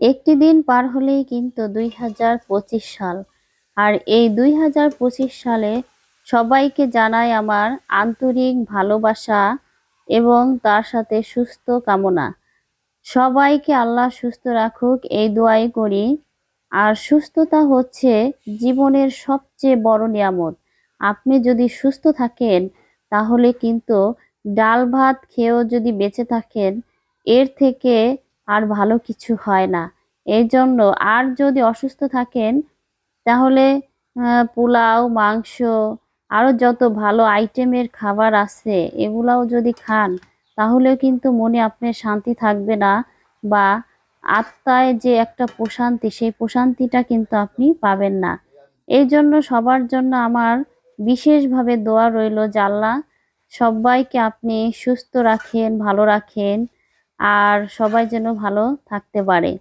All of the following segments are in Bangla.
একটি দিন পার হলেই কিন্তু দুই হাজার পঁচিশ সাল। আর এই দুই হাজার পঁচিশ সালে সবাইকে জানাই আমার আন্তরিক ভালোবাসা এবং তার সাথে সুস্থ কামনা। সবাইকে আল্লাহ সুস্থ রাখুক, এই দোয়াই করি। আর সুস্থতা হচ্ছে জীবনের সবচেয়ে বড় নিয়ামত। আপনি যদি সুস্থ থাকেন, তাহলে কিন্তু ডাল ভাত খেয়েও যদি বেঁচে থাকেন, এর থেকে আর ভালো কিছু হয় না। এই জন্য আর যদি অসুস্থ থাকেন, তাহলে পোলাও, মাংস আরও যত ভালো আইটেমের খাবার আছে, এগুলাও যদি খান, তাহলেও কিন্তু মনে আপনার শান্তি থাকবে না বা আত্মায় যে একটা প্রশান্তি, সেই প্রশান্তিটা কিন্তু আপনি পাবেন না। এই জন্য সবার জন্য আমার বিশেষভাবে দোয়া রইল জাল্লা সবাইকে আপনি সুস্থ রাখেন, ভালো রাখেন। আর সবাই যেন ভালো থাকতে পারে।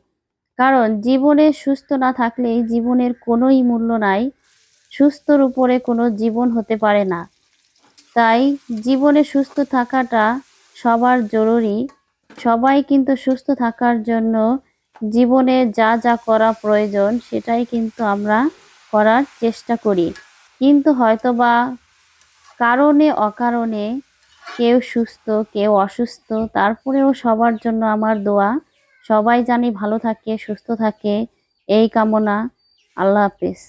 কারণ জীবনে সুস্থ না থাকলে জীবনের কোনোই মূল্য নাই। সুস্থর উপরে কোনো জীবন হতে পারে না। তাই জীবনে সুস্থ থাকাটা সবার জরুরি। সবাই কিন্তু সুস্থ থাকার জন্য জীবনে যা যা করা প্রয়োজন সেটাই কিন্তু আমরা করার চেষ্টা করি। কিন্তু হয়তোবা কারণে অকারণে কেউ সুস্থ, কেউ অসুস্থ, তারপরেও সবার জন্য আমার দোয়া। সবাই জানি ভালো থাকে, সুস্থ থাকে। এই কামনা। আল্লাহ হাফেজ।